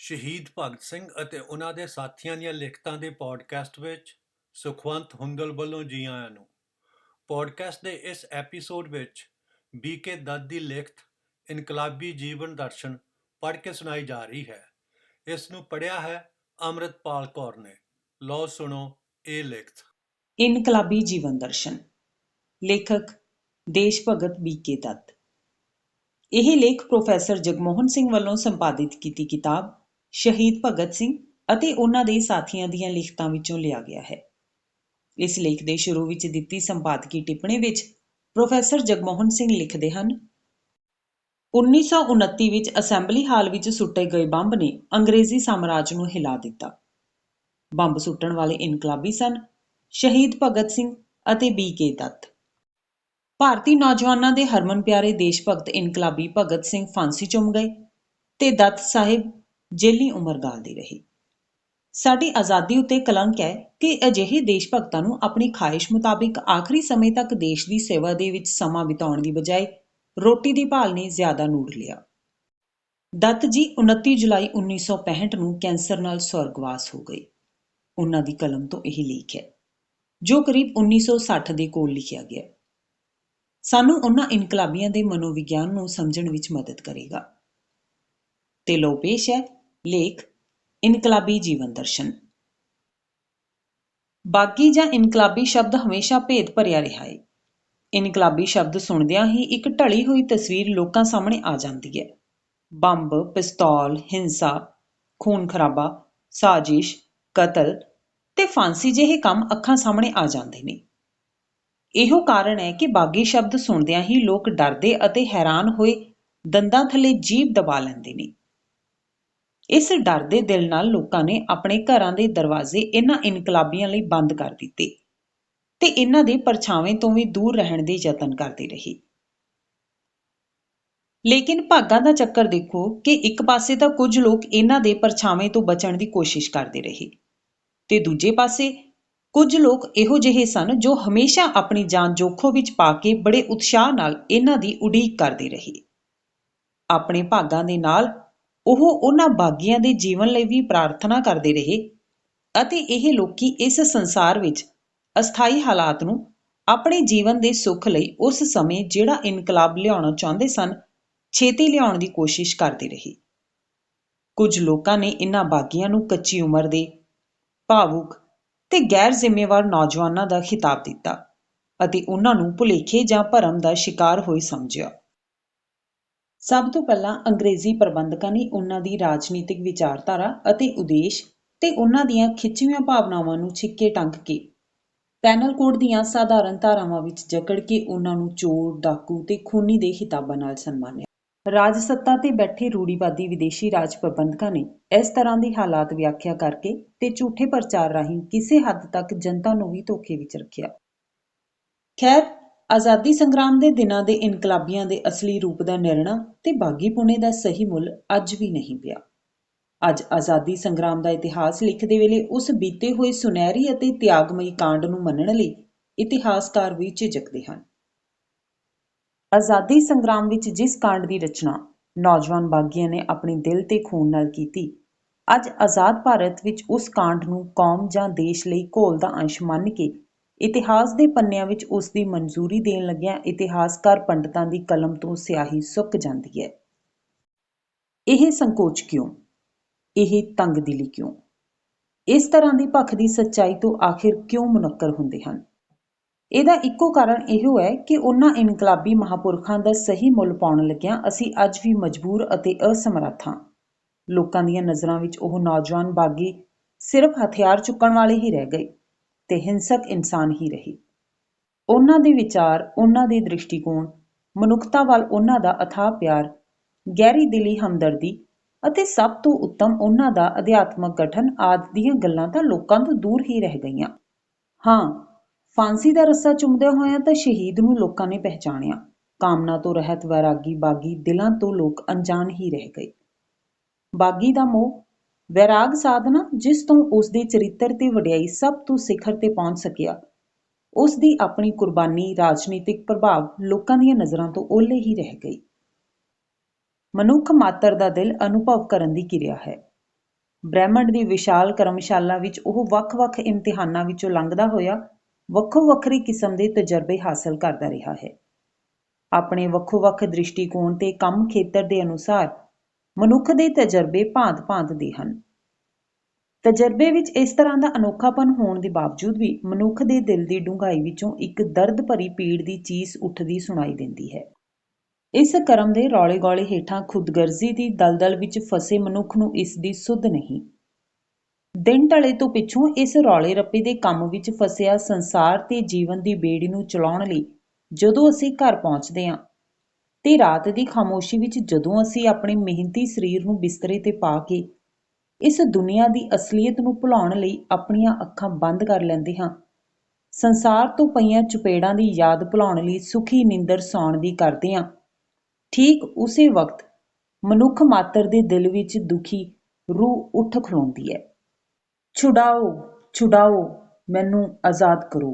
ਸ਼ਹੀਦ ਭਗਤ ਸਿੰਘ ਅਤੇ ਉਹਨਾਂ ਦੇ ਸਾਥੀਆਂ ਦੀਆਂ ਲਿਖਤਾਂ ਦੇ ਪੋਡਕਾਸਟ ਵਿੱਚ ਸੁਖਵੰਤ ਹੁੰਦਲ ਵੱਲੋਂ ਜੀ ਆਇਆਂ ਨੂੰ। ਪੋਡਕਾਸਟ ਦੇ ਇਸ ਐਪੀਸੋਡ ਵਿੱਚ ਬੀਕੇ ਦੱਤ ਦੀ ਲਿਖਤ ਇਨਕਲਾਬੀ ਜੀਵਨ ਦਰਸ਼ਨ ਪੜ੍ਹ ਕੇ ਸੁਣਾਈ ਜਾ ਰਹੀ ਹੈ। ਇਸ ਨੂੰ ਪੜ੍ਹਿਆ ਹੈ ਅੰਮ੍ਰਿਤਪਾਲ ਕੌਰ ਨੇ। ਲਓ ਸੁਣੋ ਇਹ ਲਿਖਤ। ਇਨਕਲਾਬੀ ਜੀਵਨ ਦਰਸ਼ਨ, ਲੇਖਕ ਦੇਸ਼ ਭਗਤ ਬੀਕੇ ਦੱਤ। ਇਹ ਲੇਖ ਪ੍ਰੋਫੈਸਰ ਜਗਮੋਹਨ ਸਿੰਘ ਵੱਲੋਂ ਸੰਪਾਦਿਤ ਕੀਤੀ ਕਿਤਾਬ ਸ਼ਹੀਦ ਭਗਤ ਸਿੰਘ ਅਤੇ ਉਹਨਾਂ ਦੇ ਸਾਥੀਆਂ ਦੀਆਂ ਲਿਖਤਾਂ ਵਿੱਚੋਂ ਲਿਆ ਗਿਆ ਹੈ। ਇਸ ਲੇਖ ਦੇ ਸ਼ੁਰੂ ਵਿੱਚ ਦਿੱਤੀ ਸੰਪਾਦਕੀ ਟਿੱਪਣੀ ਵਿੱਚ ਪ੍ਰੋਫੈਸਰ ਜਗਮੋਹਨ ਸਿੰਘ ਲਿਖਦੇ ਹਨ 1929 ਵਿੱਚ ਅਸੈਂਬਲੀ ਹਾਲ ਵਿੱਚ ਸੁੱਟੇ ਗਏ ਬੰਬ ਨੇ ਅੰਗਰੇਜ਼ੀ ਸਾਮਰਾਜ ਨੂੰ ਹਿਲਾ ਦਿੱਤਾ। ਬੰਬ ਸੁੱਟਣ ਵਾਲੇ ਇਨਕਲਾਬੀ ਸਨ, ਸ਼ਹੀਦ ਭਗਤ ਸਿੰਘ ਅਤੇ ਬੀ ਕੇ ਦੱਤ। ਭਾਰਤੀ ਨੌਜਵਾਨਾਂ ਦੇ ਹਰਮਨ ਪਿਆਰੇ ਦੇਸ਼ ਭਗਤ ਇਨਕਲਾਬੀ ਭਗਤ ਸਿੰਘ ਫਾਂਸੀ ਚੁੰਮ ਗਏ ਤੇ ਦੱਤ ਸਾਹਿਬ ਜੇਲੀ ਉਮਰ ਗਾਲਦੀ ਰਹੀ। ਸਾਡੀ ਆਜ਼ਾਦੀ ਉੱਤੇ ਕਲੰਕ ਹੈ ਕਿ ਅਜਿਹੇ ਦੇਸ਼ ਭਗਤਾਂ ਨੂੰ ਆਪਣੀ ਖਾਹਿਸ਼ ਮੁਤਾਬਿਕ ਆਖਰੀ ਸਮੇਂ ਤੱਕ ਦੇਸ਼ ਦੀ ਸੇਵਾ ਦੇ ਵਿੱਚ ਸਮਾਂ ਬਿਤਾਉਣ ਦੀ ਬਜਾਏ ਰੋਟੀ ਦੀ ਭਾਲ ਨੇ ਜ਼ਿਆਦਾ ਨੂੜ ਲਿਆ। ਦੱਤ ਜੀ 29 ਜੁਲਾਈ 1965 ਨੂੰ ਕੈਂਸਰ ਨਾਲ ਸਵਰਗਵਾਸ ਹੋ ਗਏ। ਉਹਨਾਂ ਦੀ ਕਲਮ ਤੋਂ ਇਹ ਲੇਖ ਹੈ, ਜੋ ਕਰੀਬ 1960 ਦੇ ਕੋਲ ਲਿਖਿਆ ਗਿਆ ਸਾਨੂੰ ਉਹਨਾਂ ਇਨਕਲਾਬੀਆਂ ਦੇ ਮਨੋਵਿਗਿਆਨ ਨੂੰ ਸਮਝਣ ਵਿੱਚ ਮਦਦ ਕਰੇਗਾ। ਤੇ ਲੋ ਪੇਸ਼ ਹੈ ਲੇਖ, ਇਨਕਲਾਬੀ ਜੀਵਨ ਦਰਸ਼ਨ। ਬਾਗੀ ਜਾਂ ਇਨਕਲਾਬੀ ਸ਼ਬਦ ਹਮੇਸ਼ਾ ਭੇਦ ਭਰਿਆ ਰਿਹਾ ਹੈ ਇਨਕਲਾਬੀ ਸ਼ਬਦ ਸੁਣਦਿਆਂ ਹੀ ਇੱਕ ਢਲੀ ਹੋਈ ਤਸਵੀਰ ਲੋਕਾਂ ਸਾਹਮਣੇ ਆ ਜਾਂਦੀ ਹੈ ਬੰਬ, ਪਿਸਤੌਲ, ਹਿੰਸਾ, ਖੂਨ ਖਰਾਬਾ, ਸਾਜ਼ਿਸ਼, ਕਤਲ ਤੇ ਫਾਂਸੀ ਜਿਹੇ ਕੰਮ ਅੱਖਾਂ ਸਾਹਮਣੇ ਆ ਜਾਂਦੇ ਨੇ। ਇਹੋ ਕਾਰਨ ਹੈ ਕਿ ਬਾਗੀ ਸ਼ਬਦ ਸੁਣਦਿਆਂ ਹੀ ਲੋਕ ਡਰਦੇ ਅਤੇ ਹੈਰਾਨ ਹੋਏ, ਦੰਦਾਂ ਥੱਲੇ ਜੀਭ ਦਬਾ ਲੈਂਦੇ ਨੇ। ਇਸ ਡਰ ਦੇ ਦਿਲ ਨਾਲ ਲੋਕਾਂ ਨੇ ਆਪਣੇ ਘਰਾਂ ਦੇ ਦਰਵਾਜ਼ੇ ਇਹਨਾਂ ਇਨਕਲਾਬੀਆਂ ਲਈ ਬੰਦ ਕਰ ਦਿੱਤੇ ਤੇ ਇਹਨਾਂ ਦੇ ਪਰਛਾਵੇਂ ਤੋਂ ਵੀ ਦੂਰ ਰਹਿਣ ਦੇ ਯਤਨ ਕਰਦੇ ਰਹੇ। ਲੇਕਿਨ ਭਾਗਾਂ ਦਾ ਚੱਕਰ ਦੇਖੋ ਕਿ ਇੱਕ ਪਾਸੇ ਤਾਂ ਕੁਝ ਲੋਕ ਇਹਨਾਂ ਦੇ ਪਰਛਾਵੇਂ ਤੋਂ ਬਚਣ ਦੀ ਕੋਸ਼ਿਸ਼ ਕਰਦੇ ਰਹੇ ਤੇ ਦੂਜੇ ਪਾਸੇ ਕੁਝ ਲੋਕ ਇਹੋ ਜਿਹੇ ਸਨ ਜੋ ਹਮੇਸ਼ਾ ਆਪਣੀ ਜਾਨ ਜੋਖੋ ਵਿੱਚ ਪਾ ਕੇ ਬੜੇ ਉਤਸ਼ਾਹ ਨਾਲ ਇਹਨਾਂ ਦੀ ਉਡੀਕ ਕਰਦੇ ਰਹੇ। ਆਪਣੇ ਭਾਗਾਂ ਦੇ ਨਾਲ ਉਹ ਉਹਨਾਂ ਬਾਗੀਆਂ ਦੇ ਜੀਵਨ ਲਈ ਵੀ ਪ੍ਰਾਰਥਨਾ ਕਰਦੇ ਰਹੇ ਅਤੇ ਇਹ ਲੋਕੀ ਇਸ ਸੰਸਾਰ ਵਿੱਚ ਅਸਥਾਈ ਹਾਲਾਤ ਨੂੰ ਆਪਣੇ ਜੀਵਨ ਦੇ ਸੁੱਖ ਲਈ ਉਸ ਸਮੇਂ ਜਿਹੜਾ ਇਨਕਲਾਬ ਲਿਆਉਣਾ ਚਾਹੁੰਦੇ ਸਨ, ਛੇਤੀ ਲਿਆਉਣ ਦੀ ਕੋਸ਼ਿਸ਼ ਕਰਦੇ ਰਹੇ। ਕੁਝ ਲੋਕਾਂ ਨੇ ਇਹਨਾਂ ਬਾਗੀਆਂ ਨੂੰ ਕੱਚੀ ਉਮਰ ਦੇ, ਭਾਵੁਕ ਤੇ ਗੈਰ ਜ਼ਿੰਮੇਵਾਰ ਨੌਜਵਾਨਾਂ ਦਾ ਖਿਤਾਬ ਦਿੱਤਾ ਅਤੇ ਉਹਨਾਂ ਨੂੰ ਭੁਲੇਖੇ ਜਾਂ ਭਰਮ ਦਾ ਸ਼ਿਕਾਰ ਹੋਏ ਸਮਝਿਆ। ਸਭ ਤੋਂ ਪਹਿਲਾਂ ਅੰਗਰੇਜ਼ੀ ਪ੍ਰਬੰਧਕਾਂ ਨੇ ਉਹਨਾਂ ਦੀ ਰਾਜਨੀਤਿਕ ਵਿਚਾਰਧਾਰਾ ਅਤੇ ਉਦੇਸ਼ ਤੇ ਉਹਨਾਂ ਦੀਆਂ ਖਿੱਚਵੀਆਂ ਭਾਵਨਾਵਾਂ ਨੂੰ ਛਿੱਕੇ ਟੰਗ ਕੇ ਪੈਨਲ ਕੋਡ ਦੀਆਂ ਸਾਧਾਰਨ ਧਾਰਾਵਾਂ ਵਿੱਚ ਜਕੜ ਕੇ ਉਹਨਾਂ ਨੂੰ ਚੋਰ, ਡਾਕੂ ਤੇ ਖੂਨੀ ਦੇ ਖਿਤਾਬਾਂ ਨਾਲ ਸਨਮਾਨਿਆ। ਰਾਜ ਸੱਤਾ ਤੇ ਬੈਠੇ ਰੂੜੀਵਾਦੀ ਵਿਦੇਸ਼ੀ ਰਾਜ ਪ੍ਰਬੰਧਕਾਂ ਨੇ ਇਸ ਤਰ੍ਹਾਂ ਦੇ ਹਾਲਾਤ ਵਿਆਖਿਆ ਕਰਕੇ ਤੇ ਝੂਠੇ ਪ੍ਰਚਾਰ ਰਾਹੀਂ ਕਿਸੇ ਹੱਦ ਤੱਕ ਜਨਤਾ ਨੂੰ ਵੀ ਧੋਖੇ ਵਿੱਚ ਰੱਖਿਆ। ਖੈਰ ਆਜ਼ਾਦੀ ਸੰਗਰਾਮ ਦੇ ਦਿਨਾਂ ਦੇ ਇਨਕਲਾਬੀਆਂ ਦੇ ਅਸਲੀ ਰੂਪ ਦਾ ਨਿਰਣਾ ਤੇ ਬਾਗੀ ਪੁਣੇ ਦਾ ਸਹੀ ਮੁੱਲ ਅੱਜ ਵੀ ਨਹੀਂ ਪਿਆ। ਅੱਜ ਆਜ਼ਾਦੀ ਸੰਗਰਾਮ ਦਾ ਇਤਿਹਾਸ ਲਿਖਦੇ ਵੇਲੇ ਉਸ ਬੀਤੇ ਹੋਏ ਸੁਨਹਿਰੀ ਅਤੇ ਤਿਆਗਮਈ ਕਾਂਡ ਨੂੰ ਮੰਨਣ ਲਈ ਇਤਿਹਾਸਕਾਰ ਵੀ ਝਿਜਕਦੇ ਹਨ। ਆਜ਼ਾਦੀ ਸੰਗਰਾਮ ਵਿੱਚ ਜਿਸ ਕਾਂਡ ਦੀ ਰਚਨਾ ਨੌਜਵਾਨ ਬਾਗੀਆਂ ਨੇ ਆਪਣੇ ਦਿਲ ਤੇ ਖੂਨ ਨਾਲ ਕੀਤੀ, ਅੱਜ ਆਜ਼ਾਦ ਭਾਰਤ ਵਿੱਚ ਉਸ ਕਾਂਡ ਨੂੰ ਕੌਮ ਜਾਂ ਦੇਸ਼ ਲਈ ਘੋਲ ਦਾ ਅੰਸ਼ ਮੰਨ ਕੇ ਇਤਿਹਾਸ ਦੇ ਪੰਨਿਆਂ ਵਿੱਚ ਉਸ ਦੀ ਮਨਜ਼ੂਰੀ ਦੇਣ ਲੱਗਿਆਂ ਇਤਿਹਾਸਕਾਰ ਪੰਡਤਾਂ ਦੀ ਕਲਮ ਤੋਂ ਸਿਆਹੀ ਸੁੱਕ ਜਾਂਦੀ ਹੈ। ਇਹ ਸੰਕੋਚ ਕਿਉਂ? ਇਹ ਤੰਗਦਿਲੀ ਕਿਉਂ? ਇਸ ਤਰ੍ਹਾਂ ਦੀ ਭੱਖ ਦੀ ਸੱਚਾਈ ਤੋਂ ਆਖਿਰ ਕਿਉਂ ਮੁਨੱਕਰ ਹੁੰਦੇ ਹਨ? ਇਹਦਾ ਇੱਕੋ ਕਾਰਨ ਇਹੋ ਹੈ ਕਿ ਉਹਨਾਂ ਇਨਕਲਾਬੀ ਮਹਾਪੁਰਖਾਂ ਦਾ ਸਹੀ ਮੁੱਲ ਪਾਉਣ ਲੱਗਿਆਂ ਅਸੀਂ ਅੱਜ ਵੀ ਮਜਬੂਰ ਅਤੇ ਅਸਮਰੱਥ ਹਾਂ। ਲੋਕਾਂ ਦੀਆਂ ਨਜ਼ਰਾਂ ਵਿੱਚ ਉਹ ਨੌਜਵਾਨ ਬਾਗੀ ਸਿਰਫ ਹਥਿਆਰ ਚੁੱਕਣ ਵਾਲੇ ਹੀ ਰਹਿ ਗਏ। ਤੇ ਹਿੰਸਕ ਇਨਸਾਨ ਹੀ ਰਹੇ। ਉਹਨਾਂ ਦੇ ਵਿਚਾਰ, ਉਹਨਾਂ ਦੇ ਦ੍ਰਿਸ਼ਟੀਕੋਣ, ਮਨੁੱਖਤਾ ਵੱਲ ਉਹਨਾਂ ਦਾ ਅਥਾਹ ਪਿਆਰ, ਗਹਿਰੀ ਦਿਲੀ ਹਮਦਰਦੀ ਅਤੇ ਸਭ ਤੋਂ ਉੱਤਮ ਉਹਨਾਂ ਦਾ ਅਧਿਆਤਮਕ ਗਠਨ ਆਦਿ ਦੀਆਂ ਗੱਲਾਂ ਤਾਂ ਲੋਕਾਂ ਤੋਂ ਦੂਰ ਹੀ ਰਹਿ ਗਈਆਂ। ਹਾਂ, ਫਾਂਸੀ ਦਾ ਰੱਸਾ ਚੁੰਮਦਿਆਂ ਹੋਇਆਂ ਤਾਂ ਸ਼ਹੀਦ ਨੂੰ ਲੋਕਾਂ ਨੇ ਪਹਿਚਾਣਿਆ। ਕਾਮਨਾ ਤੋਂ ਰਹਿਤ, ਵੈਰਾਗੀ, ਬਾਗੀ ਦਿਲਾਂ ਤੋਂ ਲੋਕ ਅਣਜਾਣ ਹੀ ਰਹਿ ਗਏ। ਬਾਗੀ ਦਾ ਮੋਹ ਵੈਰਾਗ ਸਾਧਨਾ, ਜਿਸ ਤੋਂ ਉਸ ਦੇ ਚਰਿੱਤਰ ਤੇ ਵਡਿਆਈ ਸਭ ਤੋਂ ਸਿਖਰ ਤੇ ਪਹੁੰਚ ਸਕਿਆ। ਉਸ ਦੀ ਆਪਣੀ ਕੁਰਬਾਨੀ, ਰਾਜਨੀਤਿਕ ਪ੍ਰਭਾਵ ਲੋਕਾਂ ਦੀਆਂ ਨਜ਼ਰਾਂ ਤੋਂ ਓਹਲੇ ਹੀ ਰਹਿ ਗਈ। ਮਨੁੱਖ ਮਾਤਰ ਦਾ ਦਿਲ ਅਨੁਭਵ ਕਰਨ ਦੀ ਕਿਰਿਆ ਹੈ। ਬ੍ਰਹਿਮੰਡ ਦੀ ਵਿਸ਼ਾਲ ਕਰਮਸ਼ਾਲਾ ਵਿੱਚ ਉਹ ਵੱਖ-ਵੱਖ ਇਮਤਿਹਾਨਾਂ ਵਿੱਚੋਂ ਲੰਘਦਾ ਹੋਇਆ ਵੱਖੋ-ਵੱਖਰੀ ਕਿਸਮ ਦੇ ਤਜਰਬੇ ਹਾਸਲ ਕਰਦਾ ਰਿਹਾ ਹੈ। ਆਪਣੇ ਵੱਖੋ-ਵੱਖ ਦ੍ਰਿਸ਼ਟੀਕੋਣ ਤੇ ਕੰਮ ਖੇਤਰ ਦੇ ਅਨੁਸਾਰ ਮਨੁੱਖ ਦੇ ਤਜਰਬੇ ਭਾਂਤ-ਭਾਂਤ ਦੇ ਹਨ। ਤਜਰਬੇ ਵਿੱਚ ਇਸ ਤਰ੍ਹਾਂ ਦਾ ਅਨੋਖਾਪਨ ਹੋਣ ਦੇ ਬਾਵਜੂਦ ਵੀ ਮਨੁੱਖ ਦੇ ਦਿਲ ਦੀ ਡੂੰਘਾਈ ਵਿੱਚੋਂ ਇੱਕ ਦਰਦ ਭਰੀ ਪੀੜ ਦੀ ਚੀਸ ਉੱਠਦੀ ਸੁਣਾਈ ਦਿੰਦੀ ਹੈ। ਇਸ ਕਰਮ ਦੇ ਰੌਲੇ-ਗੌਲੇ ਹੇਠਾਂ ਖੁਦਗਰਜ਼ੀ ਦੀ ਦਲਦਲ ਵਿੱਚ ਫਸੇ ਮਨੁੱਖ ਨੂੰ ਇਸ ਦੀ ਸੁੱਧ ਨਹੀਂ। ਦਿਨ ਢਲੇ ਤੋਂ ਪਿੱਛੋਂ ਇਸ ਰੌਲੇ ਰੱਪੇ ਦੇ ਕੰਮ ਵਿੱਚ ਫਸਿਆ ਸੰਸਾਰ ਤੇ ਜੀਵਨ ਦੀ ਬੇੜੀ ਨੂੰ ਚਲਾਉਣ ਲਈ ਜਦੋਂ ਅਸੀਂ ਘਰ ਪਹੁੰਚਦੇ ਹਾਂ ਤੇ ਰਾਤ ਦੀ ਖਾਮੋਸ਼ੀ ਵਿੱਚ ਜਦੋਂ ਅਸੀਂ ਆਪਣੇ ਮਿਹਨਤੀ ਸਰੀਰ ਨੂੰ ਬਿਸਤਰੇ ਤੇ ਪਾ ਕੇ ਇਸ ਦੁਨੀਆ ਦੀ ਅਸਲੀਅਤ ਨੂੰ ਭੁਲਾਉਣ ਲਈ ਆਪਣੀਆਂ ਅੱਖਾਂ ਬੰਦ ਕਰ ਲੈਂਦੇ ਹਾਂ, ਸੰਸਾਰ ਤੋਂ ਪਈਆਂ ਚੁਪੇੜਾਂ ਦੀ ਯਾਦ ਭੁਲਾਉਣ ਲਈ ਸੁਖੀ ਨਿੰਦਰ ਸੌਣ ਦੀ ਕਰਦੇ ਹਾਂ। ਠੀਕ ਉਸੇ ਵਕਤ ਮਨੁੱਖ ਮਾਤਰ ਦੇ ਦਿਲ ਵਿੱਚ ਦੁਖੀ ਰੂਹ ਉੱਠ ਖਲੋਂਦੀ ਹੈ। ਛੁਡਾਓ ਛੁਡਾਓ, ਮੈਨੂੰ ਆਜ਼ਾਦ ਕਰੋ।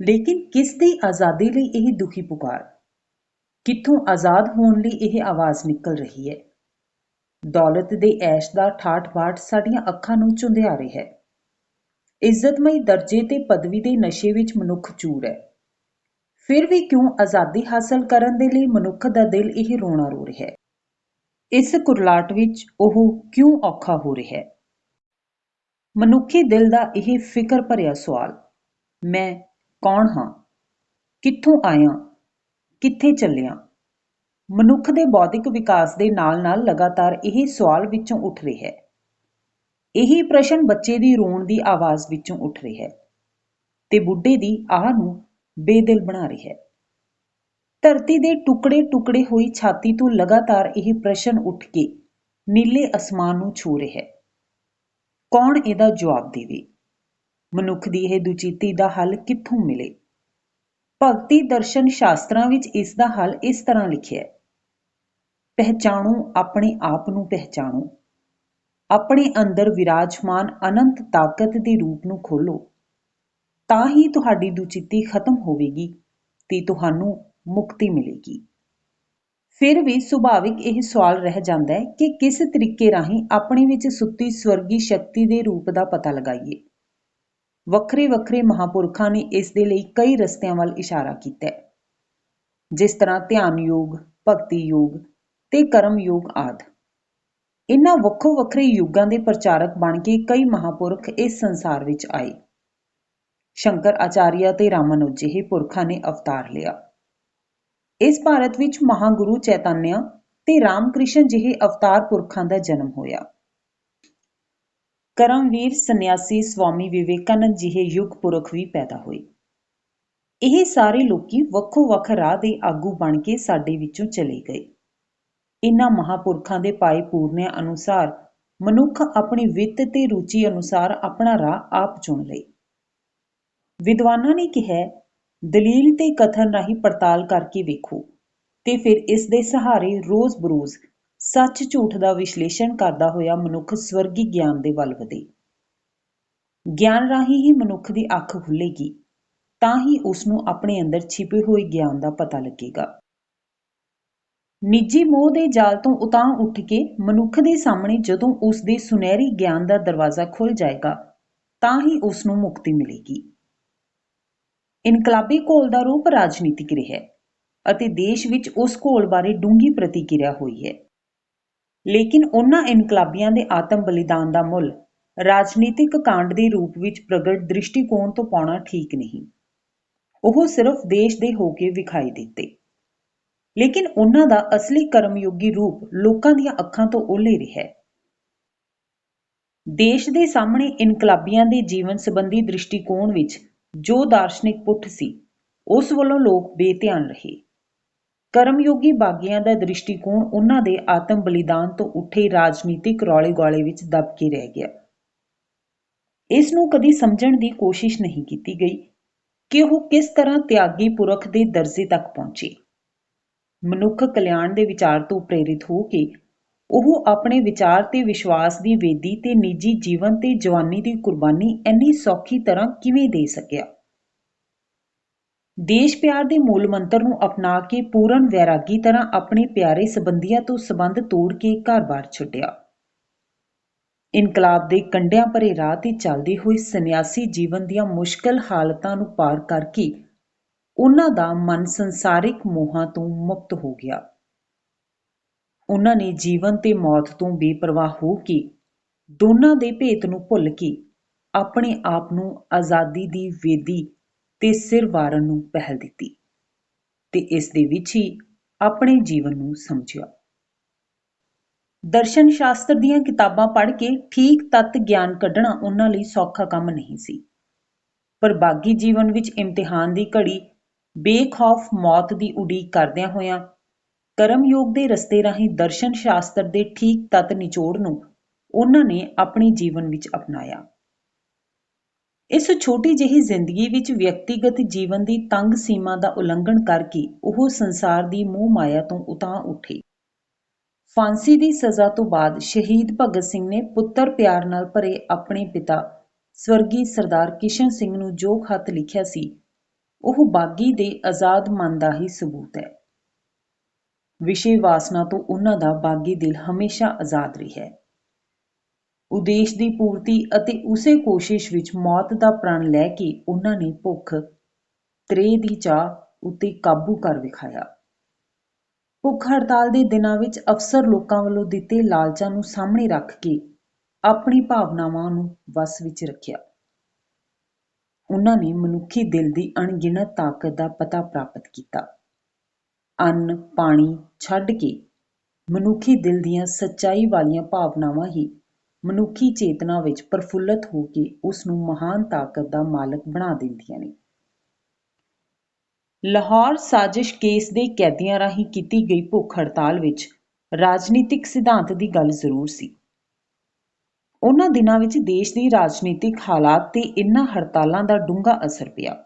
ਲੇਕਿਨ ਕਿਸ ਦੀ ਆਜ਼ਾਦੀ ਲਈ ਇਹ ਦੁਖੀ ਪੁਕਾਰ? ਕਿੱਥੋਂ ਆਜ਼ਾਦ ਹੋਣ ਲਈ ਇਹ ਆਵਾਜ਼ ਨਿਕਲ ਰਹੀ ਹੈ? ਦੌਲਤ ਦੇ ਐਸ਼ ਦਾ ਠਾਠ-ਬਾਠ ਸਾਡੀਆਂ ਅੱਖਾਂ ਨੂੰ ਚੁੰਧਿਆ ਰਿਹਾ ਹੈ। ਇੱਜ਼ਤਮਈ ਦਰਜੇ ਤੇ ਪਦਵੀ ਦੇ ਨਸ਼ੇ ਵਿੱਚ ਮਨੁੱਖ ਚੂਰ ਹੈ। ਫਿਰ ਵੀ ਕਿਉਂ ਆਜ਼ਾਦੀ ਹਾਸਲ ਕਰਨ ਦੇ ਲਈ ਮਨੁੱਖ ਦਾ ਦਿਲ ਇਹ ਰੋਣਾ ਰੋ ਰਿਹਾ ਹੈ? ਇਸ ਕੁਰਲਾਟ ਵਿੱਚ ਉਹ ਕਿਉਂ ਔਖਾ ਹੋ ਰਿਹਾ ਹੈ? ਮਨੁੱਖੀ ਦਿਲ ਦਾ ਇਹ ਫਿਕਰ ਭਰਿਆ ਸਵਾਲ, ਮੈਂ ਕੌਣ ਹਾਂ? ਕਿੱਥੋਂ ਆਇਆ? ਕਿੱਥੇ ਚੱਲਿਆ? ਮਨੁੱਖ ਦੇ ਬੌਧਿਕ ਵਿਕਾਸ ਦੇ ਨਾਲ-ਨਾਲ ਲਗਾਤਾਰ ਇਹ ਸਵਾਲ ਵਿੱਚੋਂ ਉੱਠ ਰਿਹਾ ਹੈ। ਇਹੀ ਪ੍ਰਸ਼ਨ ਬੱਚੇ ਦੀ ਰੋਣ ਦੀ ਆਵਾਜ਼ ਵਿੱਚੋਂ ਉੱਠ ਰਿਹਾ ਹੈ ਤੇ ਬੁੱਢੇ ਦੀ ਆਹ ਨੂੰ ਬੇਦਿਲ ਬਣਾ ਰਿਹਾ ਹੈ। ਧਰਤੀ ਦੇ ਟੁਕੜੇ-ਟੁਕੜੇ ਹੋਈ ਛਾਤੀ ਤੋਂ ਲਗਾਤਾਰ ਇਹ ਪ੍ਰਸ਼ਨ ਉੱਠ ਕੇ ਨੀਲੇ ਅਸਮਾਨ ਨੂੰ ਛੂ ਰਿਹਾ ਹੈ। ਕੌਣ ਇਹਦਾ ਜਵਾਬ ਦੇਵੇ? ਮਨੁੱਖ ਦੀ ਇਹ ਦੁਚਿੱਤੀ ਦਾ ਹੱਲ ਕਿੱਥੋਂ ਮਿਲੇ? ਭਗਤੀ ਦਰਸ਼ਨ ਸ਼ਾਸਤਰਾਂ ਵਿੱਚ ਇਸ ਦਾ ਹੱਲ ਇਸ ਤਰ੍ਹਾਂ ਲਿਖਿਆ ਹੈ। ਪਹਿਚਾਣੋ, ਆਪਣੇ ਆਪ ਨੂੰ ਪਹਿਚਾਣੋ। ਆਪਣੇ ਅੰਦਰ ਵਿਰਾਜਮਾਨ ਅਨੰਤ ਤਾਕਤ ਦੇ ਰੂਪ ਨੂੰ ਖੋਲੋ ਤਾਂ ਹੀ ਤੁਹਾਡੀ ਦੁਚਿੱਤੀ ਖਤਮ ਹੋਵੇਗੀ ਤੇ ਤੁਹਾਨੂੰ ਮੁਕਤੀ ਮਿਲੇਗੀ। ਫਿਰ ਵੀ ਸੁਭਾਵਿਕ ਇਹ ਸਵਾਲ ਰਹਿ ਜਾਂਦਾ ਹੈ ਕਿ ਕਿਸ ਤਰੀਕੇ ਰਾਹੀਂ ਆਪਣੇ ਵਿੱਚ ਸੁੱਤੀ ਸਵਰਗੀ ਸ਼ਕਤੀ ਦੇ ਰੂਪ ਦਾ ਪਤਾ ਲਗਾਈਏ। ਵੱਖਰੇ ਵੱਖਰੇ ਮਹਾਂਪੁਰਖਾਂ ਨੇ ਇਸ ਦੇ ਲਈ ਕਈ ਰਸਤਿਆਂ ਵੱਲ ਇਸ਼ਾਰਾ ਕੀਤਾ ਹੈ। ਜਿਸ ਤਰ੍ਹਾਂ ਧਿਆਨ ਯੋਗ, ਭਗਤੀ ਯੋਗ ਤੇ ਕਰਮ ਯੋਗ ਆਦਿ। ਇਹਨਾਂ ਵੱਖੋ ਵੱਖਰੇ ਯੁੱਗਾਂ ਦੇ ਪ੍ਰਚਾਰਕ ਬਣ ਕੇ ਕਈ ਮਹਾਪੁਰਖ ਇਸ ਸੰਸਾਰ ਵਿੱਚ ਆਏ। ਸ਼ੰਕਰ ਆਚਾਰੀਆ ਤੇ ਰਾਮਾਨੁਜ ਜਿਹੇ ਪੁਰਖਾਂ ਨੇ ਅਵਤਾਰ ਲਿਆ। ਇਸ ਭਾਰਤ ਵਿੱਚ ਮਹਾਗੁਰੂ ਚੈਤਨਿਆ ਤੇ ਰਾਮਕ੍ਰਿਸ਼ਨ ਜਿਹੇ ਅਵਤਾਰ ਪੁਰਖਾਂ ਦਾ ਜਨਮ ਹੋਇਆ। ਕਰਮਵੀਰ ਸੰਨਿਆਸੀ ਸਵਾਮੀ ਵਿਵੇਕਾਨੰਦ ਜਿਹੇ ਯੁੱਗ ਪੁਰਖ ਵੀ ਪੈਦਾ ਹੋਏ। ਇਹ ਸਾਰੇ ਲੋਕੀ ਵੱਖੋ-ਵੱਖ ਰਾਹ ਦੇ ਆਗੂ ਬਣ ਕੇ ਸਾਡੇ ਵਿੱਚੋਂ ਚਲੇ ਗਏ। ਇਨ੍ਹਾਂ ਮਹਾਪੁਰਖਾਂ ਦੇ ਪਾਏ ਪੂਰਨਿਆਂ ਅਨੁਸਾਰ ਮਨੁੱਖ ਆਪਣੀ ਵਿੱਤ ਤੇ ਰੁਚੀ ਅਨੁਸਾਰ ਆਪਣਾ ਰਾਹ ਆਪ ਚੁਣ ਲਏ। ਵਿਦਵਾਨਾਂ ਨੇ ਕਿਹਾ, ਦਲੀਲ ਤੇ ਕਥਨ ਰਾਹੀਂ ਪੜਤਾਲ ਕਰਕੇ ਵੇਖੋ ਤੇ ਫਿਰ ਇਸ ਦੇ ਸਹਾਰੇ ਰੋਜ਼ ਬਰੋਜ਼ ਸੱਚ ਝੂਠ ਦਾ ਵਿਸ਼ਲੇਸ਼ਣ ਕਰਦਾ ਹੋਇਆ ਮਨੁੱਖ ਸਵਰਗੀ ਗਿਆਨ ਦੇ ਵੱਲ ਵਧੇ। ਗਿਆਨ ਰਾਹੀਂ ਹੀ ਮਨੁੱਖ ਦੀ ਅੱਖ ਖੁੱਲੇਗੀ, ਤਾਂ ਹੀ ਉਸ ਨੂੰ ਆਪਣੇ ਅੰਦਰ ਛਿਪੇ ਹੋਏ ਗਿਆਨ ਦਾ ਪਤਾ ਲੱਗੇਗਾ। ਨਿੱਜੀ ਮੋਹ ਦੇ ਜਾਲ ਤੋਂ ਉਤਾਂ ਉੱਠ ਕੇ ਮਨੁੱਖ ਦੇ ਸਾਹਮਣੇ ਜਦੋਂ ਉਸ ਦੇ ਸੁਨਹਿਰੀ ਗਿਆਨ ਦਾ ਦਰਵਾਜ਼ਾ ਖੁੱਲ ਜਾਏਗਾ, ਤਾਂ ਹੀ ਉਸ ਨੂੰ ਮੁਕਤੀ ਮਿਲੇਗੀ। ਇਨਕਲਾਬੀ ਘੋਲ ਦਾ ਰੂਪ ਰਾਜਨੀਤਿਕ ਰਿਹਾ ਹੈ ਅਤੇ ਦੇਸ਼ ਵਿੱਚ ਉਸ ਘੋਲ ਬਾਰੇ ਡੂੰਗੀ ਪ੍ਰਤੀਕਿਰਿਆ ਹੋਈ ਹੈ। ਲੇਕਿਨ ਉਹਨਾਂ ਇਨਕਲਾਬੀਆਂ ਦੇ ਆਤਮ ਬਲੀਦਾਨ ਦਾ ਮੁੱਲ ਰਾਜਨੀਤਿਕ ਕਾਂਡ ਦੇ ਰੂਪ ਵਿੱਚ ਪ੍ਰਗਟ ਦ੍ਰਿਸ਼ਟੀਕੋਣ ਤੋਂ ਪਾਉਣਾ ਠੀਕ ਨਹੀਂ। ਉਹ ਸਿਰਫ ਦੇਸ਼ ਦੇ ਹੋ ਕੇ ਵਿਖਾਈ ਦਿੱਤੇ। ਲੇਕਿਨ ਉਹਨਾਂ ਦਾ ਅਸਲੀ ਕਰਮਯੋਗੀ ਰੂਪ ਲੋਕਾਂ ਦੀਆਂ ਅੱਖਾਂ ਤੋਂ ਓਲੇ ਰਿਹਾ ਦੇਸ਼ ਦੇ ਸਾਹਮਣੇ ਇਨਕਲਾਬੀਆਂ ਦੇ ਜੀਵਨ ਸੰਬੰਧੀ ਦ੍ਰਿਸ਼ਟੀਕੋਣ ਵਿੱਚ ਜੋ ਦਾਰਸ਼ਨਿਕ ਪੁੱਠ ਸੀ, ਉਸ ਵੱਲੋਂ ਲੋਕ ਬੇਧਿਆਨ ਰਹੇ। ਕਰਮਯੋਗੀ ਬਾਗੀਆਂ ਦਾ ਦ੍ਰਿਸ਼ਟੀਕੋਣ ਉਹਨਾਂ ਦੇ ਆਤਮ ਬਲੀਦਾਨ ਤੋਂ ਉੱਠੇ ਰਾਜਨੀਤਿਕ ਰੌਲੇ-ਗੌਲੇ ਵਿੱਚ ਦਬ ਕੇ ਰਹਿ ਗਿਆ। ਇਸ ਨੂੰ ਕਦੀ ਸਮਝਣ ਦੀ ਕੋਸ਼ਿਸ਼ ਨਹੀਂ ਕੀਤੀ ਗਈ ਕਿ ਉਹ ਕਿਸ ਤਰ੍ਹਾਂ ਤਿਆਗੀ ਪੁਰਖ ਦੇ ਦਰਜੇ ਤੱਕ ਪਹੁੰਚੇ। ਮਨੁੱਖ ਕਲਿਆਣ ਦੇ ਵਿਚਾਰ ਤੋਂ ਪ੍ਰੇਰਿਤ ਹੋ ਕੇ ਉਹ ਆਪਣੇ ਵਿਚਾਰ ਤੇ ਵਿਸ਼ਵਾਸ ਦੀ ਵੇਦੀ ਤੇ ਨਿੱਜੀ ਜੀਵਨ ਤੇ ਜਵਾਨੀ ਦੀ ਕੁਰਬਾਨੀ ਇੰਨੀ ਸੌਖੀ ਤਰ੍ਹਾਂ ਕਿਵੇਂ ਦੇ ਸਕਿਆ? ਦੇਸ਼ ਪਿਆਰ ਦੇ ਮੂਲ ਮੰਤਰ ਨੂੰ ਅਪਣਾ ਕੇ ਪੂਰਨ ਵੈਰਾਗੀ ਤਰ੍ਹਾਂ ਆਪਣੇ ਪਿਆਰੇ ਸਬੰਧੀਆਂ ਤੋਂ ਸਬੰਧ ਤੋੜ ਕੇ ਘਰ-ਬਾਰ ਛੱਡਿਆ। ਇਨਕਲਾਬ ਦੇ ਕੰਡਿਆਂ ਭਰੇ ਰਾਹ ਤੇ ਚੱਲਦੇ ਹੋਏ ਸੰਨਿਆਸੀ ਜੀਵਨ ਦੀਆਂ ਮੁਸ਼ਕਲ ਹਾਲਤਾਂ ਨੂੰ ਪਾਰ ਕਰਕੇ ਉਹਨਾਂ ਦਾ ਮਨ ਸੰਸਾਰਿਕ ਮੋਹਾਂ ਤੋਂ ਮੁਕਤ ਹੋ ਗਿਆ। ਉਹਨਾਂ ਨੇ ਜੀਵਨ ਤੇ ਮੌਤ ਤੋਂ ਬੇਪਰਵਾਹ ਹੋ ਕੇ ਦੋਨਾਂ ਦੇ ਭੇਤ ਨੂੰ ਭੁੱਲ ਕੇ ਆਪਣੇ ਆਪ ਨੂੰ ਆਜ਼ਾਦੀ ਦੀ ਵੇਦੀ ਤੇ ਸਿਰ ਵਾਰਨ ਨੂੰ ਪਹਿਲ ਦਿੱਤੀ ਤੇ ਇਸ ਦੇ ਵਿੱਚ ਹੀ ਆਪਣੇ ਜੀਵਨ ਨੂੰ ਸਮਝਿਆ। ਦਰਸ਼ਨ ਸ਼ਾਸਤਰ ਦੀਆਂ ਕਿਤਾਬਾਂ ਪੜ੍ਹ ਕੇ ਠੀਕ ਤੱਤ ਗਿਆਨ ਕੱਢਣਾ ਉਹਨਾਂ ਲਈ ਸੌਖਾ ਕੰਮ ਨਹੀਂ ਸੀ। ਪਰ ਬਾਗੀ ਜੀਵਨ ਵਿੱਚ ਇਮਤਿਹਾਨ ਦੀ ਘੜੀ ਬੇਖੌਫ ਮੌਤ ਦੀ ਉਡੀਕ ਕਰਦਿਆਂ ਹੋਇਆਂ ਕਰਮਯੋਗ ਦੇ ਰਸਤੇ ਰਾਹੀਂ ਦਰਸ਼ਨ ਸ਼ਾਸਤਰ ਦੇ ਠੀਕ ਤੱਤ ਨਿਚੋੜ ਨੂੰ ਉਹਨਾਂ ਨੇ ਆਪਣੇ ਜੀਵਨ ਵਿੱਚ ਅਪਣਾਇਆ। ਇਸ ਛੋਟੀ ਜਿਹੀ ਜ਼ਿੰਦਗੀ ਵਿੱਚ ਵਿਅਕਤੀਗਤ ਜੀਵਨ ਦੀ ਤੰਗ ਸੀਮਾ ਦਾ ਉਲੰਘਣ ਕਰਕੇ ਉਹ ਸੰਸਾਰ ਦੀ ਮੋਹ ਮਾਇਆ ਤੋਂ ਉਤਾਂ ਉੱਠੇ। ਫਾਂਸੀ ਦੀ ਸਜ਼ਾ ਤੋਂ ਬਾਅਦ ਸ਼ਹੀਦ ਭਗਤ ਸਿੰਘ ਨੇ ਪੁੱਤਰ ਪਿਆਰ ਨਾਲ ਭਰੇ ਆਪਣੇ ਪਿਤਾ ਸਵਰਗੀ ਸਰਦਾਰ ਕਿਸ਼ਨ ਸਿੰਘ ਨੂੰ ਜੋ ਖਤ ਲਿਖਿਆ ਸੀ। ਉਹ ਬਾਗੀ ਦੇ ਆਜ਼ਾਦ ਮਨ ਦਾ ਹੀ ਸਬੂਤ ਹੈ। ਵਿਸ਼ੇ ਵਾਸਨਾ ਤੋਂ ਉਹਨਾਂ ਦਾ ਬਾਗੀ ਦਿਲ ਹਮੇਸ਼ਾ ਆਜ਼ਾਦ ਰਿਹਾ ਹੈ। ਉਦੇਸ਼ ਦੀ ਪੂਰਤੀ ਅਤੇ ਉਸੇ ਕੋਸ਼ਿਸ਼ ਵਿੱਚ ਮੌਤ ਦਾ ਪ੍ਰਣ ਲੈ ਕੇ ਉਹਨਾਂ ਨੇ ਭੁੱਖ ਤ੍ਰੇ ਦੀ ਚਾਹ ਉੱਤੇ ਕਾਬੂ ਕਰ ਵਿਖਾਇਆ। ਭੁੱਖ ਹੜਤਾਲ ਦੇ ਦਿਨਾਂ ਵਿੱਚ ਅਫਸਰ ਲੋਕਾਂ ਵੱਲੋਂ ਦਿੱਤੇ ਲਾਲਚਾਂ ਨੂੰ ਸਾਹਮਣੇ ਰੱਖ ਕੇ ਆਪਣੀ ਭਾਵਨਾਵਾਂ ਨੂੰ ਵਸ ਵਿੱਚ ਰੱਖਿਆ। ਉਹਨਾਂ ਨੇ ਮਨੁੱਖੀ ਦਿਲ ਦੀ ਅਣਗਿਣਤ ਤਾਕਤ ਦਾ ਪਤਾ ਪ੍ਰਾਪਤ ਕੀਤਾ। ਅੰਨ, ਪਾਣੀ ਛੱਡ ਕੇ ਮਨੁੱਖੀ ਦਿਲ ਦੀਆਂ ਸੱਚਾਈ ਵਾਲੀਆਂ ਭਾਵਨਾਵਾਂ ਹੀ ਮਨੁੱਖੀ ਚੇਤਨਾ ਵਿੱਚ ਪ੍ਰਫੁੱਲਤ ਹੋ ਕੇ ਉਸ ਨੂੰ ਮਹਾਨ ਤਾਕਤ ਦਾ ਮਾਲਕ ਬਣਾ ਦਿੰਦੀਆਂ ਨੇ। ਲਾਹੌਰ ਸਾਜ਼ਿਸ਼ ਕੇਸ ਦੇ ਕੈਦੀਆਂ ਰਾਹੀਂ ਕੀਤੀ ਗਈ ਭੁੱਖ ਹੜਤਾਲ ਵਿੱਚ ਰਾਜਨੀਤਿਕ ਸਿਧਾਂਤ ਦੀ ਗੱਲ ਜ਼ਰੂਰ ਸੀ। ਉਹਨਾਂ ਦਿਨਾਂ ਵਿੱਚ ਦੇਸ਼ ਦੀ ਰਾਜਨੀਤਿਕ ਹਾਲਾਤ ਤੇ ਇਨ੍ਹਾਂ ਹੜਤਾਲਾਂ ਦਾ ਡੂੰਘਾ ਅਸਰ ਪਿਆ।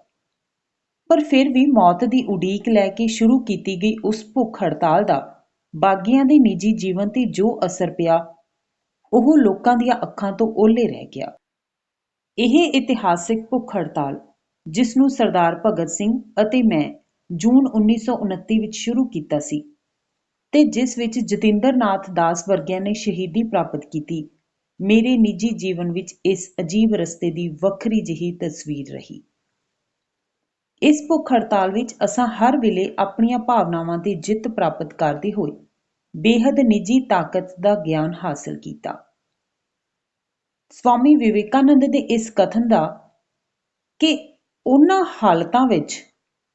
ਪਰ ਫਿਰ ਵੀ ਮੌਤ ਦੀ ਉਡੀਕ ਲੈ ਕੇ ਸ਼ੁਰੂ ਕੀਤੀ ਗਈ ਉਸ ਭੁੱਖ ਹੜਤਾਲ ਦਾ ਬਾਗੀਆਂ ਦੇ ਨਿੱਜੀ ਜੀਵਨ ਤੇ ਜੋ ਅਸਰ ਪਿਆ ਉਹ ਲੋਕਾਂ ਦੀਆਂ ਅੱਖਾਂ ਤੋਂ ਓਲੇ ਰਹਿ ਗਿਆ। ਇਹ ਇਤਿਹਾਸਿਕ ਭੁੱਖ ਹੜਤਾਲ ਜਿਸ ਨੂੰ ਸਰਦਾਰ ਭਗਤ ਸਿੰਘ ਅਤੇ ਮੈਂ ਜੂਨ 1929 ਵਿੱਚ ਸ਼ੁਰੂ ਕੀਤਾ ਸੀ ਤੇ ਜਿਸ ਵਿੱਚ ਜਤਿੰਦਰ ਨਾਥ ਦਾਸ ਵਰਗਿਆਂ ਨੇ ਸ਼ਹੀਦੀ ਪ੍ਰਾਪਤ ਕੀਤੀ, ਮੇਰੇ ਨਿੱਜੀ ਜੀਵਨ ਵਿੱਚ ਇਸ ਅਜੀਬ ਰਸਤੇ ਦੀ ਵੱਖਰੀ ਜਿਹੀ ਤਸਵੀਰ ਰਹੀ। ਇਸ ਭੁੱਖ ਹੜਤਾਲ ਵਿੱਚ ਅਸਾਂ ਹਰ ਵੇਲੇ ਆਪਣੀਆਂ ਭਾਵਨਾਵਾਂ ਤੇ ਜਿੱਤ ਪ੍ਰਾਪਤ ਕਰਦੇ ਹੋਏ ਬੇਹੱਦ ਨਿੱਜੀ ਤਾਕਤ ਦਾ ਗਿਆਨ ਹਾਸਲ ਕੀਤਾ। ਸਵਾਮੀ ਵਿਵੇਕਾਨੰਦ ਦੇ ਇਸ ਕਥਨ ਦਾ ਕਿ ਉਹਨਾਂ ਹਾਲਤਾਂ ਵਿੱਚ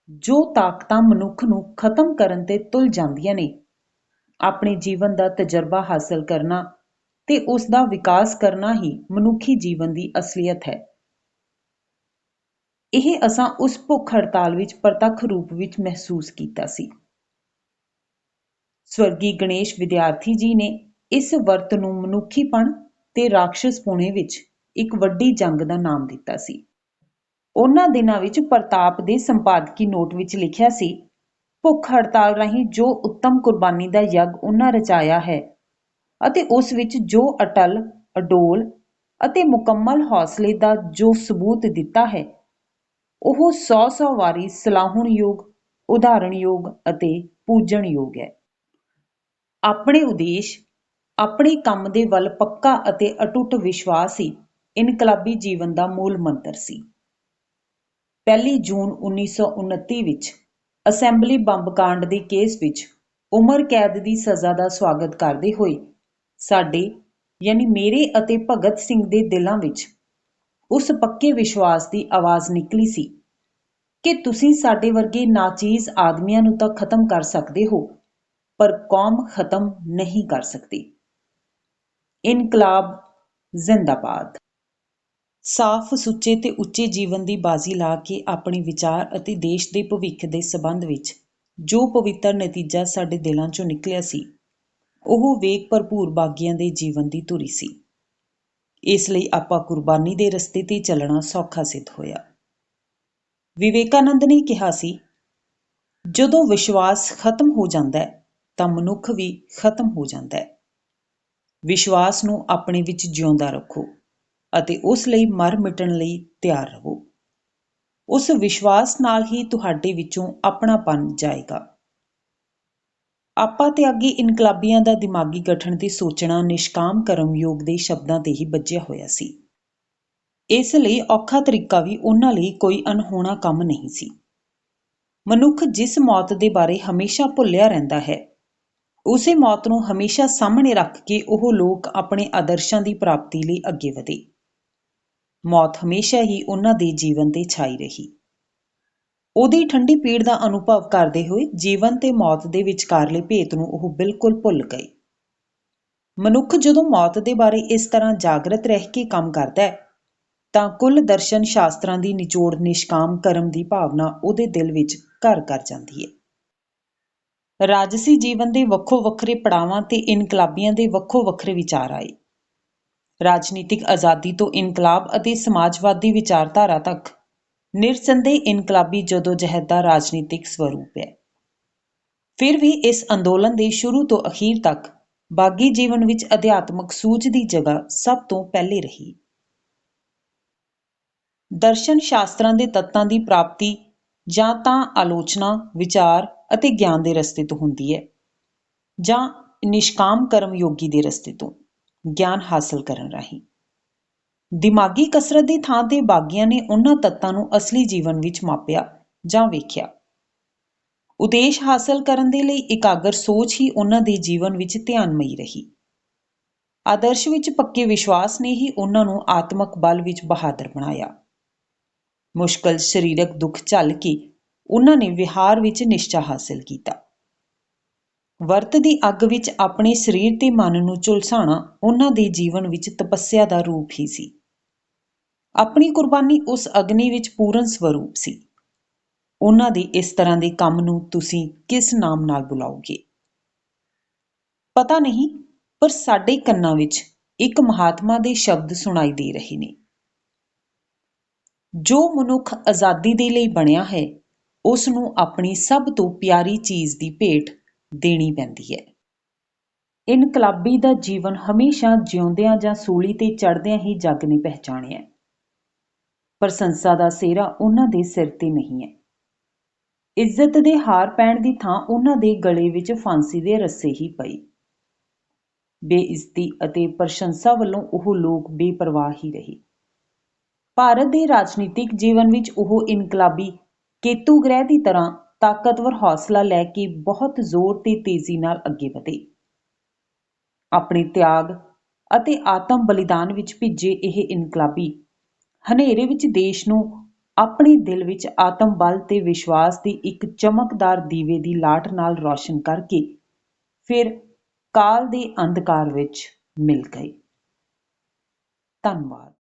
ਜੋ ਤਾਕਤਾਂ ਮਨੁੱਖ ਨੂੰ ਖਤਮ ਕਰਨ ਤੇ ਤੁਲ ਜਾਂਦੀਆਂ ਨੇ, ਆਪਣੇ ਜੀਵਨ ਦਾ ਤਜਰਬਾ ਹਾਸਲ ਕਰਨਾ ਤੇ ਉਸ ਦਾ ਵਿਕਾਸ ਕਰਨਾ ਹੀ ਮਨੁੱਖੀ ਜੀਵਨ ਦੀ ਅਸਲੀਅਤ ਹੈ। ਇਹ ਅਸਾਂ ਉਸ ਭੁੱਖ ਹੜਤਾਲ ਵਿੱਚ ਪ੍ਰਤੱਖ ਰੂਪ ਵਿੱਚ ਮਹਿਸੂਸ ਕੀਤਾ ਸੀ। ਸਵਰਗੀ ਗਣੇਸ਼ ਵਿਦਿਆਰਥੀ ਜੀ ਨੇ ਇਸ ਵਰਤ ਨੂੰ ਮਨੁੱਖੀਪਣ ਤੇ ਰਾਖਸ਼ਸ ਵਿੱਚ ਇੱਕ ਵੱਡੀ ਜੰਗ ਦਾ ਨਾਮ ਦਿੱਤਾ ਸੀ। ਉਹਨਾਂ ਦਿਨਾਂ ਵਿੱਚ ਪ੍ਰਤਾਪ ਦੇ ਸੰਪਾਦਕੀ ਨੋਟ ਵਿੱਚ ਲਿਖਿਆ ਸੀ, ਭੁੱਖ ਹੜਤਾਲ ਰਾਹੀਂ ਜੋ ਉੱਤਮ ਕੁਰਬਾਨੀ ਦਾ ਯੱਗ ਉਹਨਾਂ ਰਚਾਇਆ ਹੈ ਅਤੇ ਉਸ ਵਿੱਚ ਜੋ ਅਟਲ, ਅਡੋਲ ਅਤੇ ਮੁਕੰਮਲ ਹੌਸਲੇ ਦਾ ਜੋ ਸਬੂਤ ਦਿੱਤਾ ਹੈ, ਉਹ ਸੌ ਸੌ ਵਾਰੀ ਸਲਾਹੁਣਯੋਗ, ਉਦਾਹਰਣਯੋਗ ਅਤੇ ਪੂਜਣਯੋਗ ਹੈ। ਆਪਣੇ ਉਦੇਸ਼, ਆਪਣੇ ਕੰਮ ਦੇ ਵੱਲ ਪੱਕਾ ਅਤੇ ਅਟੁੱਟ ਵਿਸ਼ਵਾਸ ਹੀ ਇਨਕਲਾਬੀ ਜੀਵਨ ਦਾ ਮੂਲ ਮੰਤਰ ਸੀ। ਪਹਿਲੀ ਜੂਨ 1929 ਵਿੱਚ ਅਸੈਂਬਲੀ ਬੰਬ ਕਾਂਡ ਦੇ ਕੇਸ ਵਿੱਚ ਉਮਰ ਕੈਦ ਦੀ ਸਜ਼ਾ ਦਾ ਸਵਾਗਤ ਕਰਦੇ ਹੋਏ ਸਾਡੇ, ਯਾਨੀ ਮੇਰੇ ਅਤੇ ਭਗਤ ਸਿੰਘ ਦੇ ਦਿਲਾਂ ਵਿੱਚ ਉਸ ਪੱਕੇ ਵਿਸ਼ਵਾਸ ਦੀ ਆਵਾਜ਼ ਨਿਕਲੀ ਸੀ ਕਿ ਤੁਸੀਂ ਸਾਡੇ ਵਰਗੇ ਨਾਚੀਜ਼ ਆਦਮੀਆਂ ਨੂੰ ਤਾਂ ਖਤਮ ਕਰ ਸਕਦੇ ਹੋ। ਪਰ ਕੌਮ ਖਤਮ ਨਹੀਂ ਕਰ ਸਕਦੀ। ਇਨਕਲਾਬ ਜ਼ਿੰਦਾਬਾਦ। ਸਾਫ਼ ਸੁੱਚੇ ਤੇ ਉੱਚੇ ਜੀਵਨ ਦੀ ਬਾਜ਼ੀ ਲਾ ਕੇ ਆਪਣੇ ਵਿਚਾਰ ਅਤੇ ਦੇਸ਼ ਦੇ ਭਵਿੱਖ ਦੇ ਸਬੰਧ ਵਿੱਚ ਜੋ ਪਵਿੱਤਰ ਨਤੀਜਾ ਸਾਡੇ ਦਿਲਾਂ ਚੋਂ ਨਿਕਲਿਆ ਸੀ, ਉਹ ਵੇਗ ਭਰਪੂਰ ਬਾਗੀਆਂ ਦੇ ਜੀਵਨ ਦੀ ਧੁਰੀ ਸੀ। ਇਸ ਲਈ ਆਪਾਂ ਕੁਰਬਾਨੀ ਦੇ ਰਸਤੇ ਤੇ ਚੱਲਣਾ ਸੌਖਾ ਸਿੱਧ ਹੋਇਆ। ਵਿਵੇਕਾਨੰਦ ਨੇ ਕਿਹਾ ਸੀ, ਜਦੋਂ ਵਿਸ਼ਵਾਸ ਖਤਮ ਹੋ ਜਾਂਦਾ ਹੈ ਤਾਂ ਮਨੁੱਖ ਵੀ ਖਤਮ ਹੋ ਜਾਂਦਾ ਹੈ। ਵਿਸ਼ਵਾਸ ਨੂੰ ਆਪਣੇ ਵਿੱਚ ਜਿਉਂਦਾ ਰੱਖੋ ਅਤੇ ਉਸ ਲਈ ਮਰ ਮਿਟਣ ਲਈ ਤਿਆਰ ਰਹੋ। ਉਸ ਵਿਸ਼ਵਾਸ ਨਾਲ ਹੀ ਤੁਹਾਡੇ ਵਿੱਚੋਂ ਆਪਣਾਪਨ ਜਾਏਗਾ। ਆਪਾ ਤਿਆਗੀ ਇਨਕਲਾਬੀਆਂ ਦਾ ਦਿਮਾਗੀ ਗਠਨ ਤੇ ਸੋਚਣਾ ਨਿਸ਼ਕਾਮ ਕਰਮਯੋਗ ਦੇ ਸ਼ਬਦਾਂ ਤੇ ਹੀ ਬੱਝਿਆ ਹੋਇਆ ਸੀ। ਇਸ ਲਈ ਔਖਾ ਤਰੀਕਾ ਵੀ ਉਹਨਾਂ ਲਈ ਕੋਈ ਅਨਹੋਣਾ ਕੰਮ ਨਹੀਂ ਸੀ। ਮਨੁੱਖ ਜਿਸ ਮੌਤ ਦੇ ਬਾਰੇ ਹਮੇਸ਼ਾ ਭੁੱਲਿਆ ਰਹਿੰਦਾ ਹੈ ਉਸੇ ਮੌਤ ਨੂੰ ਹਮੇਸ਼ਾ ਸਾਹਮਣੇ ਰੱਖ ਕੇ ਉਹ ਲੋਕ ਆਪਣੇ ਆਦਰਸ਼ਾਂ ਦੀ ਪ੍ਰਾਪਤੀ ਲਈ ਅੱਗੇ ਵਧੇ। ਮੌਤ ਹਮੇਸ਼ਾ ਹੀ ਉਹਨਾਂ ਦੇ ਜੀਵਨ ਤੇ ਛਾਈ ਰਹੀ। ਉਹਦੀ ਠੰਡੀ ਪੀੜ ਦਾ ਅਨੁਭਵ ਕਰਦੇ ਹੋਏ ਜੀਵਨ ਤੇ ਮੌਤ ਦੇ ਵਿਚਕਾਰਲੇ ਭੇਤ ਨੂੰ ਉਹ ਬਿਲਕੁਲ ਭੁੱਲ ਗਏ। ਮਨੁੱਖ ਜਦੋਂ ਮੌਤ ਦੇ ਬਾਰੇ ਇਸ ਤਰ੍ਹਾਂ ਜਾਗਰਤ ਰਹਿ ਕੇ ਕੰਮ ਕਰਦਾ ਹੈ, ਤਾਂ ਕੁੱਲ ਦਰਸ਼ਨ ਸ਼ਾਸਤਰਾਂ ਦੀ ਨਿਚੋੜ ਨਿਸ਼ਕਾਮ ਕਰਮ ਦੀ ਭਾਵਨਾ ਉਹਦੇ ਦਿਲ ਵਿੱਚ ਘਰ ਕਰ ਜਾਂਦੀ ਹੈ। ਰਾਜਸੀ ਜੀਵਨ ਦੇ ਵੱਖੋ ਵੱਖਰੇ ਪੜਾਵਾਂ ਤੇ ਇਨਕਲਾਬੀਆਂ ਦੇ ਵੱਖੋ ਵੱਖਰੇ ਵਿਚਾਰ ਆਏ। ਰਾਜਨੀਤਿਕ ਆਜ਼ਾਦੀ ਤੋਂ ਇਨਕਲਾਬ ਅਤੇ ਸਮਾਜਵਾਦੀ ਵਿਚਾਰਧਾਰਾ ਤੱਕ ਨਿਰਸੰਦੇਹ ਇਨਕਲਾਬੀ ਜਦੋਜਹਿਦ ਦਾ ਰਾਜਨੀਤਿਕ ਸਵਰੂਪ ਹੈ। ਫਿਰ ਵੀ ਇਸ ਅੰਦੋਲਨ ਦੇ ਸ਼ੁਰੂ ਤੋਂ ਅਖੀਰ ਤੱਕ ਬਾਗੀ ਜੀਵਨ ਵਿੱਚ ਅਧਿਆਤਮਕ ਸੂਝ ਦੀ ਜਗ੍ਹਾ ਸਭ ਤੋਂ ਪਹਿਲੇ ਰਹੀ। ਦਰਸ਼ਨ ਸ਼ਾਸਤਰਾਂ ਦੇ ਤੱਤਾਂ ਦੀ ਪ੍ਰਾਪਤੀ ਜਾਂ ਤਾਂ ਆਲੋਚਨਾ, ਵਿਚਾਰ ਅਤੇ ਗਿਆਨ ਦੇ ਰਸਤੇ ਤੋਂ ਹੁੰਦੀ ਹੈ, ਜਾਂ ਨਿਸ਼ਕਾਮ ਕਰਮ ਯੋਗੀ ਦੇ ਰਸਤੇ ਤੋਂ ਗਿਆਨ ਹਾਸਲ ਕਰਨ ਰਾਹੀਂ। ਦਿਮਾਗੀ ਕਸਰਤ ਦੀ ਥਾਂ ਤੇ ਬਾਗੀਆਂ ਨੇ ਉਹਨਾਂ ਤੱਤਾਂ ਨੂੰ ਅਸਲੀ ਜੀਵਨ ਵਿੱਚ ਮਾਪਿਆ ਜਾਂ ਵੇਖਿਆ। ਉਦੇਸ਼ ਹਾਸਲ ਕਰਨ ਦੇ ਲਈ ਇਕਾਗਰ ਸੋਚ ਹੀ ਉਹਨਾਂ ਦੇ ਜੀਵਨ ਵਿੱਚ ਧਿਆਨਮਈ ਰਹੀ। ਆਦਰਸ਼ ਵਿੱਚ ਪੱਕੇ ਵਿਸ਼ਵਾਸ ਨੇ ਹੀ ਉਹਨਾਂ ਨੂੰ ਆਤਮਕ ਬਲ ਵਿੱਚ ਬਹਾਦਰ ਬਣਾਇਆ। ਮੁਸ਼ਕਲ, ਸਰੀਰਕ ਦੁੱਖ ਝੱਲ ਕੇ ਉਹਨਾਂ ਨੇ ਵਿਹਾਰ ਵਿੱਚ ਨਿਸ਼ਚਾ ਹਾਸਲ ਕੀਤਾ। ਵਰਤ ਦੀ ਅੱਗ ਵਿੱਚ ਆਪਣੇ ਸਰੀਰ ਤੇ ਮਨ ਨੂੰ ਝੁਲਸਾਣਾ ਉਹਨਾਂ ਦੇ ਜੀਵਨ ਵਿੱਚ ਤਪੱਸਿਆ ਦਾ ਰੂਪ ਹੀ ਸੀ। ਆਪਣੀ ਕੁਰਬਾਨੀ ਉਸ ਅਗਨੀ ਵਿੱਚ ਪੂਰਨ ਸਵਰੂਪ ਸੀ। ਉਹਨਾਂ ਦੇ ਇਸ ਤਰ੍ਹਾਂ ਦੇ ਕੰਮ ਨੂੰ ਤੁਸੀਂ ਕਿਸ ਨਾਮ ਨਾਲ ਬੁਲਾਓਗੇ? ਪਤਾ ਨਹੀਂ, ਪਰ ਸਾਡੇ ਕੰਨਾਂ ਵਿੱਚ ਇੱਕ ਮਹਾਤਮਾ ਦੇ ਸ਼ਬਦ ਸੁਣਾਈ ਦੇ ਰਹੇ ਨੇ। ਜੋ ਮਨੁੱਖ ਆਜ਼ਾਦੀ ਦੇ ਲਈ ਬਣਿਆ ਹੈ ਉਸ ਨੂੰ ਆਪਣੀ ਸਭ ਤੋਂ ਪਿਆਰੀ ਚੀਜ਼ ਦੀ ਭੇਟ ਦੇਣੀ ਪੈਂਦੀ ਹੈ। ਇਨਕਲਾਬੀ ਦਾ ਜੀਵਨ ਹਮੇਸ਼ਾ ਜਿਉਂਦਿਆਂ ਜਾਂ ਸੂਲੀ ਤੇ ਚੜ੍ਹਦਿਆਂ ਹੀ ਜੱਗ ਨੇ ਪਹਿਚਾਣਿਆ ਪ੍ਰਸ਼ੰਸਾ ਦਾ ਸਿਹਰਾ ਉਹਨਾਂ ਦੇ ਸਿਰ ਤੇ ਨਹੀਂ ਹੈ। ਇੱਜ਼ਤ ਦੇ ਹਾਰ ਪੈਣ ਦੀ ਥਾਂ ਉਹਨਾਂ ਦੇ ਗਲੇ ਵਿੱਚ ਫਾਂਸੀ ਦੇ ਰੱਸੇ ਹੀ ਪਈ। ਬੇਇੱਜ਼ਤੀ ਅਤੇ ਪ੍ਰਸ਼ੰਸਾ ਵੱਲੋਂ ਉਹ ਲੋਕ ਬੇਪਰਵਾਹ ਹੀ ਰਹੇ। ਭਾਰਤ ਦੇ ਰਾਜਨੀਤਿਕ ਜੀਵਨ ਵਿੱਚ ਉਹ ਇਨਕਲਾਬੀ ਕੇਤੂ ਗ੍ਰਹਿ ਦੀ ਤਰ੍ਹਾਂ ਤਾਕਤਵਰ ਹੌਸਲਾ ਲੈ ਕੇ ਬਹੁਤ ਜ਼ੋਰ ਤੇ ਤੇਜ਼ੀ ਨਾਲ ਅੱਗੇ ਵਧੇ। ਆਪਣੇ ਤਿਆਗ ਅਤੇ ਆਤਮ ਬਲੀਦਾਨ ਵਿੱਚ ਭਿੱਜੇ ਇਹ ਇਨਕਲਾਬੀ ਹਨੇਰੇ ਵਿੱਚ ਦੇਸ਼ ਨੂੰ ਆਪਣੇ ਦਿਲ ਵਿੱਚ ਆਤਮ ਬਲ ਤੇ ਵਿਸ਼ਵਾਸ ਦੀ ਇੱਕ ਚਮਕਦਾਰ ਦੀਵੇ ਦੀ ਲਾਟ ਨਾਲ ਰੌਸ਼ਨ ਕਰਕੇ ਫਿਰ ਕਾਲ ਦੇ ਅੰਧਕਾਰ ਵਿੱਚ ਮਿਲ ਗਏ। ਧੰਨਵਾਦ।